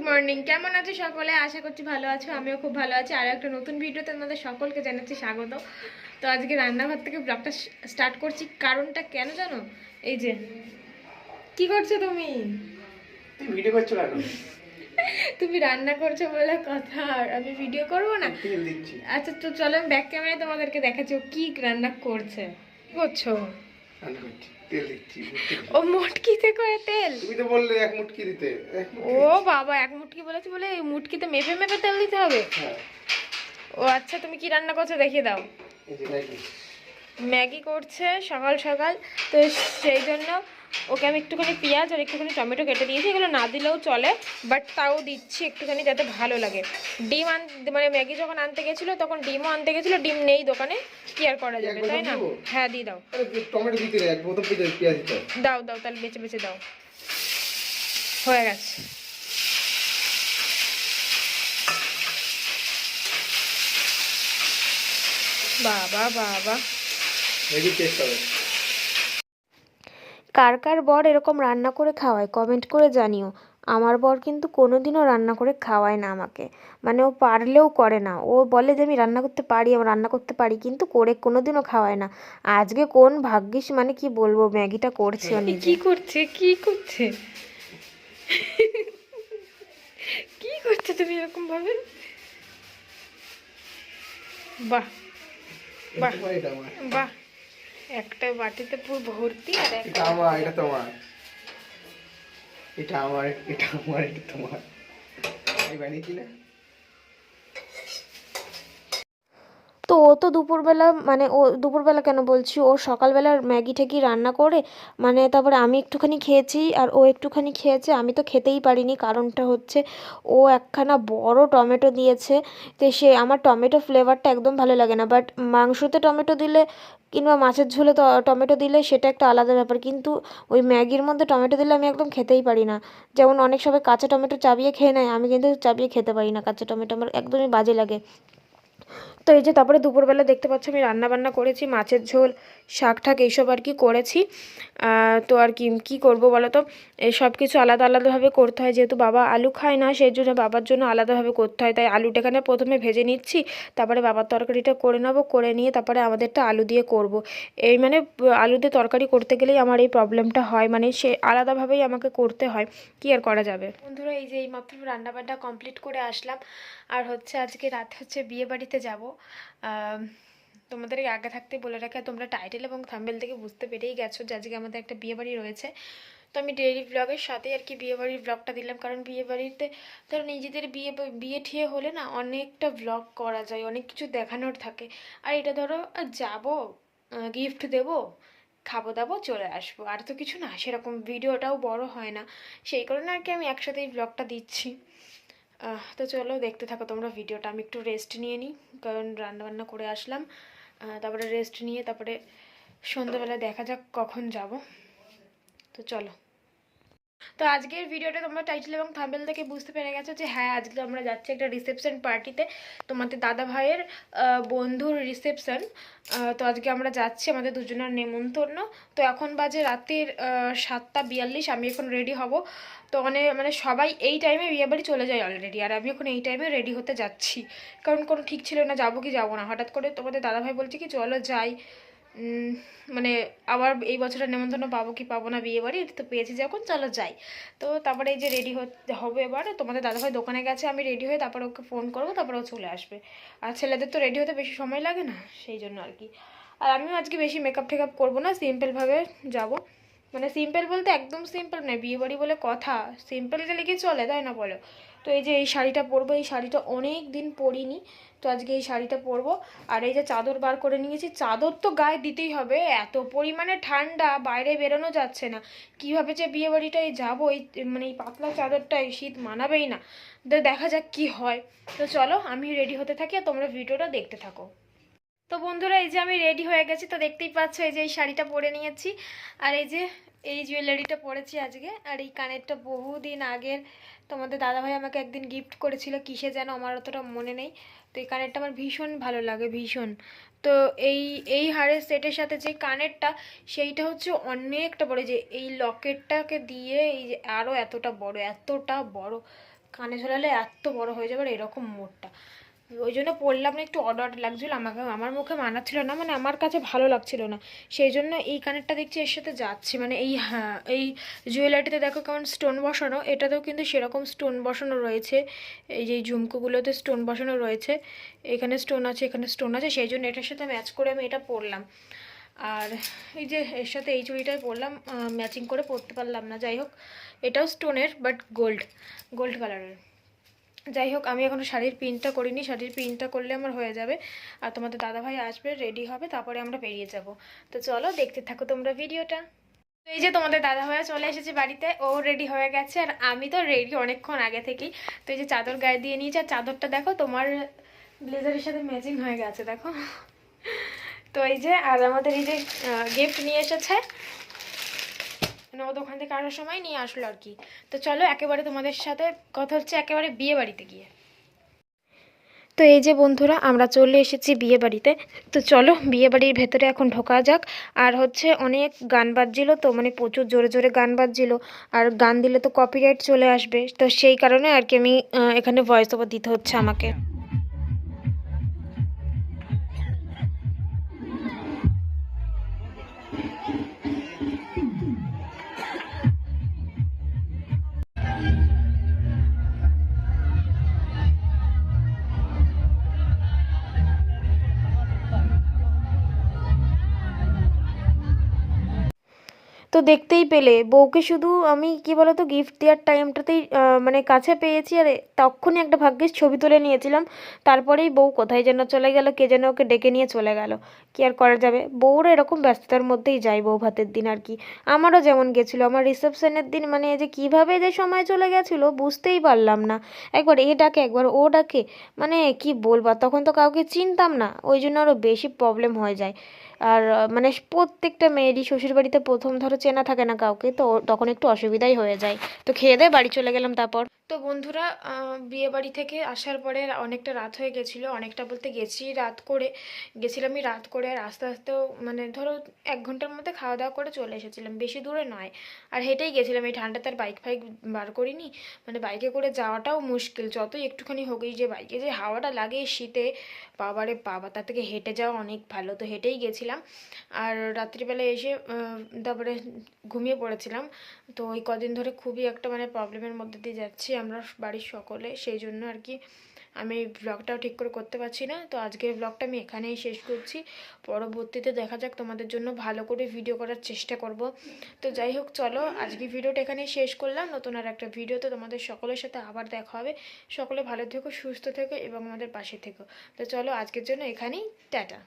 Good morning কেমন আছো সকলে? আশা করছি ভালো আছো আমিও খুব ভালো আছি। আর একটা নতুন ভিডিওতে তোমাদের সকলকে জানাচ্ছি স্বাগত। তো আজকে রান্নাঘর থেকে ব্লগটা স্টার্ট করছি। কারণটা কেন জানো? এই যে কি করছ তুমি? ভিডিও করছ কেন? তুমি রান্না করছ বলে কথা আর আমি ভিডিও করব না? আচ্ছা তো চলো আমি ব্যাক ক্যামেরায় তোমাদেরকে দেখাচ্ছি ও কি রান্না করছে। কি করছ? রান্না করছি তেল দিচ্ছি ও মুটকিতে করে তেল? তুমি তো বললে এক মুটকি দিতে ও বাবা এক মুটকি বলেছি বলে মুটকিতে মেপে মেপে তেল দিতে হবে? হ্যাঁ। ও আচ্ছা তুমি কি রান্না করছ দেখিয়ে দাও। ম্যাগি করছে সকাল সকাল তো সেই জন্য ওকে আমি একটুখানি পেঁয়াজ আর একটুখানি টমেটো কেটে দিয়েছি এগুলো না দিলেও চলে বাট তাও দিচ্ছি একটুখানি যাতে ভালো লাগে। ডিম আন মানে ম্যাগি যখন আনতে গেছিল তখন ডিমও আনতে গেছিল ডিম নেই দোকানে কি আর করা যাবে তাই না? হ্যাঁ দিয়ে দাও। টমেটো দিতে। দাও দাও তাহলে বেছে বেছে দাও। হয়ে গেছে। বাবা বাবা। টেস্ট হবে। কার কার বর এরকম রান্না করে খাওয়ায় কমেন্ট করে জানিও। আমার বর কিন্তু কোনোদিনও রান্না করে খাওয়ায় না আমাকে। মানে ও পারলেও করে না। ও বলে যে আমি রান্না করতে পারি আমি রান্না করতে পারি কিন্তু করে কোনোদিনও খাওয়ায় না। আজকে কোন ভাগ্যিস মানে কি বলব ম্যাগিটা করছে কি করছে কি করছে? কি করছে তুমি এরকম ভাবে? বাহ বাহ। বাহ। একটা বাটিতে পুরো ভর্তি আর এটা আমার, এটা তোমার। এটা আমার এটা আমার, এটা তোমার। আমি বানিয়েছি না তো ও তো দুপুরবেলা মানে ও দুপুরবেলা কেন বলছি? ও সকালবেলা ম্যাগি ঠ্যাগি রান্না করে মানে তারপরে আমি একটুখানি খেয়েছি আর ও একটুখানি খেয়েছে, আমি তো খেতেই পারিনি। কারণটা হচ্ছে ও একখানা বড় টমেটো দিয়েছে তো সে আমার টমেটো ফ্লেভারটা একদম ভালো লাগে না। বাট মাংসতে টমেটো দিলে কিংবা মাছের ঝোলে টমেটো দিলে সেটা একটা আলাদা ব্যাপার। কিন্তু ওই ম্যাগির মধ্যে টমেটো দিলে আমি একদম খেতেই পারি না। যেমন অনেক সবাই কাঁচা টমেটো চাবিয়ে খেয়ে নেয়, আমি কিন্তু চাবিয়ে খেতে পারি না। কাঁচা টমেটো আমার একদমই বাজে লাগে। তো এই যে তারপরে দুপুরবেলা দেখতে পাচ্ছ আমি রান্না বান্না করেছি, মাছের ঝোল, শাক ঠাক এইসব আর কি করেছি। তো আর কি, কী করব বলো তো? সব কিছু আলাদা আলাদাভাবে করতে হয়, যেহেতু বাবা আলু খায় না, সেই জন্য বাবার জন্য আলাদাভাবে করতে হয়। তাই আলুটা এখানে প্রথমে ভেজে নিচ্ছি, তারপরে বাবার তরকারিটা করে নেব, করে নিয়ে তারপরে আমাদেরটা আলু দিয়ে করব। এই মানে আলু দিয়ে তরকারি করতে গেলেই আমার এই প্রবলেমটা হয় মানে সে আলাদাভাবেই আমাকে করতে হয়, কি আর করা যাবে? বন্ধুরা, এই যে এই এইমাত্র রান্নাবান্না কমপ্লিট করে আসলাম। আর হচ্ছে আজকে রাতে হচ্ছে বিয়ে বাড়িতে যাব। তোমাদেরকে আগে থাকতে বলে রাখা তোমরা টাইটেল এবং থাম্বেল থেকে বুঝতে পেরেই গেছো যে আজকে আমাদের একটা বিয়ে বাড়ি রয়েছে। তো আমি ডেইলি ব্লগের সাথে আর কি বিয়ে বাড়ির ব্লগটা দিলাম, কারণ বিয়ে বাড়িতে ধরো নিজেদের বিয়ে বিয়ে ঠিয়ে হলে না অনেকটা ব্লগ করা যায়, অনেক কিছু দেখানোর থাকে। আর এটা ধরো যাব গিফট দেবো, খাব দাবো, চলে আসব। আর তো কিছু না, সেরকম ভিডিওটাও বড় হয় না। সেই কারণে আর কি আমি একসাথেই ব্লগটা দিচ্ছি। তো চলো দেখতে থাকো তোমরা ভিডিওটা। আমি একটু রেস্ট নিয়ে নিই, কারণ রান্নাবান্না করে আসলাম। তারপরে রেস্ট নিয়ে তারপরে সন্ধ্যাবেলা দেখা যাক কখন যাব। তো চলো। তো আজকের ভিডিওটা তোমরা টাইটেল এবং থাম্বেল থেকে বুঝতে পেরে গেছো যে হ্যাঁ আজকে আমরা যাচ্ছি একটা রিসেপশন পার্টিতে তোমাদের দাদা ভাইয়ের বন্ধুর রিসেপশন তো আজকে আমরা যাচ্ছি আমাদের দুজনের নেমন্তন্ন। তো এখন বাজে রাতের সাতটা বিয়াল্লিশ, আমি এখন রেডি হব। তো মানে মানে সবাই এই টাইমে বিয়ে বাড়ি চলে যায় অলরেডি আর আমি এখন এই টাইমে রেডি হতে যাচ্ছি। কারণ কোনো ঠিক ছিল না, যাব কি যাব না। হঠাৎ করে তোমাদের দাদাভাই বলছে কি, চলো যাই। মানে আবার এই বছরের নেমন্তন্ন পাবো কি পাবো না বিয়ে বাড়ি তো পেয়েছি যখন, চলো যাই। তো তারপরে এই যে রেডি হবে এবার, তোমাদের দাদাভাই দোকানে গেছে, আমি রেডি হয়ে তারপরে ওকে ফোন করব, তারপরে ও চলে আসবে। আর ছেলেদের তো রেডি হতে বেশি সময় লাগে না, সেই জন্য আর কি। আর আমিও আজকে বেশি মেকআপ টেকআপ করব না সিম্পলভাবে যাব। মানে সিম্পল বলতে একদম সিম্পল নয়, বিয়ে বাড়ি বলে কথা। সিম্পল গেলে কি চলে, তাই না বলো? তো এই যে এই শাড়িটা পরবো, এই শাড়িটা অনেক দিন পরিনি, তো আজকে এই শাড়িটা পরবো। আর এই যে চাদর বার করে নিয়েছি, চাদর তো গায়ে দিতেই হবে, এত পরিমাণে ঠান্ডা, বাইরে বেরোনো যাচ্ছে না। কীভাবে যে বিয়ে বাড়িটায় যাব, এই মানে এই পাতলা চাদরটায় শীত মানাবেই না। দেখা যাক কি হয়। তো চলো, আমি রেডি হতে থাকি আর তোমরা ভিডিওটা দেখতে থাকো। তো বন্ধুরা, এই যে আমি রেডি হয়ে গেছি, তো দেখতেই পাচ্ছ এই যে এই শাড়িটা পরে নিয়েছি। আর এই যে এই জুয়েলারিটা পরেছি আজকে, আর এই কানেরটা বহুদিন আগের তোমাদের দাদাভাই আমাকে একদিন গিফট করেছিল, কিসে যেন আমার অতটা মনে নেই। তো এই কানেরটা আমার ভীষণ ভালো লাগে, ভীষণ। তো এই এই হারের সেটের সাথে যে কানেরটা, সেইটা হচ্ছে অনেকটা বড় যে এই লকেটটাকে দিয়ে এই যে আরও এতটা বড় এতটা বড়, কানে ঝোলালে এত বড় হয়ে যাবে, আর এরকম মোটটা। ওই জন্য পরলাম না, একটু অর্ডার লাগছিল, আমাকে, আমার মুখে মানাচ্ছিল না মানে আমার কাছে ভালো লাগছিল না। সেই জন্য এই কানেরটা দেখছি এর সাথে যাচ্ছে মানে এই হ্যাঁ এই জুয়েলারিতে দেখো কেমন স্টোন বসানো, এটাতেও কিন্তু সেরকম স্টোন বসানো রয়েছে। এই যে ঝুমকোগুলোতে স্টোন বসানো রয়েছে, এখানে স্টোন আছে, এখানে স্টোন আছে, সেই জন্য এটার সাথে ম্যাচ করে আমি এটা পরলাম আর এই যে এর সাথে এই চুড়িটাই পরলাম ম্যাচিং করে পরতে পারলাম না, যাই হোক, এটাও স্টোনের বাট গোল্ড গোল্ড কালারের যাই হোক, আমি এখনও শাড়ির প্রিন্টটা করিনি। শাড়ির প্রিন্টটা করলে আমার হয়ে যাবে। আর তোমাদের দাদাভাই আসবে রেডি হবে, তারপরে আমরা বেরিয়ে যাব। তো চলো, দেখতে থাকো তোমরা ভিডিওটা। এই যে তোমাদের দাদাভাই চলে এসেছে বাড়িতে, ও রেডি হয়ে গেছে। আর আমি তো রেডি অনেকক্ষণ আগে থেকেই। তো এই যে চাদর গায়ে দিয়ে নিয়েছে, আর চাদরটা দেখো, তোমার ব্লেজারের সাথে ম্যাচিং হয়ে গেছে, দেখো। তো এই যে, আর আমাদের এই যে গিফট নিয়ে এসেছে মানে ও দোকান থেকে আসার সময় নিয়ে আসলো আর কি। তো চলো, একেবারে তোমাদের সাথে কথা হচ্ছে একেবারে বিয়ে বাড়িতে গিয়ে। তো এই যে বন্ধুরা, আমরা চলে এসেছি বিয়ে বাড়িতে। তো চলো, বিয়ে বাড়ির ভেতরে এখন ঢোকা যাক। আর হচ্ছে অনেক গান বাজছিল তো মানে প্রচুর জোরে জোরে গান বাজছিল। আর গান দিলে তো কপিরাইট চলে আসবে। তো সেই কারণে আর কি আমি এখানে ভয়েস ওভার দিতে হচ্ছে আমাকে। দেখতেই পেলে। বউকে শুধু আমি, কি বলতো গিফট দেওয়ার টাইমটাতেই মানে কাছে পেয়েছি। আর তখনই একটা ভাগ্যিস ছবি তুলে নিয়েছিলাম। তারপরেই বউ কোথায় যেন চলে গেল, কে যেন ওকে ডেকে নিয়ে চলে গেল। কি আর করা যাবে? বউরা এরকম ব্যস্ততার মধ্যেই যায় বউ ভাতের দিন আর কি। আমারও যেমন গেছিল, আমার রিসেপশনের দিন মানে যে কীভাবে যে সময় চলে গেছিল, বুঝতেই পারলাম না। একবার এ ডাকে, একবার ও ডাকে মানে কি বলবা তখন তো কাউকে চিনতাম না। ওই জন্য আরও বেশি প্রবলেম হয়ে যায়। আর মানে প্রত্যেকটা মেয়েরই, শ্বশুরবাড়িতে প্রথম ধরো চেনা থাকে না কাউকে, তো তখন একটু অসুবিধাই হয়ে যায়। তো খেয়ে দিয়ে বাড়ি চলে গেলাম তারপর। তো বন্ধুরা আহ, বিয়ে বাড়ি থেকে আসার পরে অনেকটা রাত হয়ে গেছিল। অনেকটা বলতে গেছি রাত করে গেছিলামই রাত করে আর আস্তে আস্তেও মানে ধরো এক ঘণ্টার মধ্যে খাওয়া দাওয়া করে চলে এসেছিলাম। বেশি দূরে নয়। আর হেঁটেই গেছিলাম। এই ঠান্ডাতে আর বাইক ফাইক বার করিনি। মানে বাইকে করে যাওয়াটাও মুশকিল। যতই একটুখানি হোক যে বাইকে যে হাওয়াটা লাগে শীতে বাবারে বাবা তার থেকে হেঁটে যাওয়া অনেক ভালো। তো হেঁটেই গেছিলাম। আর রাত্রিবেলা এসে তারপরে ঘুমিয়ে পড়েছিলাম। তো ওই কদিন ধরে খুবই একটা মানে প্রবলেমের মধ্যে দিয়ে যাচ্ছি। আমরা বাড়ির সকলে, সেই জন্য আর কি আমি ব্লগটাও ঠিক করে করতে পারছি না। তো আজকের ব্লগটা আমি এখানেই শেষ করছি। পরবর্তীতে দেখা যাক তোমাদের জন্য ভালো করে ভিডিও করার চেষ্টা করব। তো যাই হোক, চলো আজকে ভিডিওটা এখানেই শেষ করলাম। নতুন আর একটা ভিডিওতে তোমাদের সকলের সাথে আবার দেখা হবে। সকলে ভালো থেকো, সুস্থ থেকো এবং আমাদের পাশে থেকো। তো চলো আজকের জন্য এখানেই, টাটা।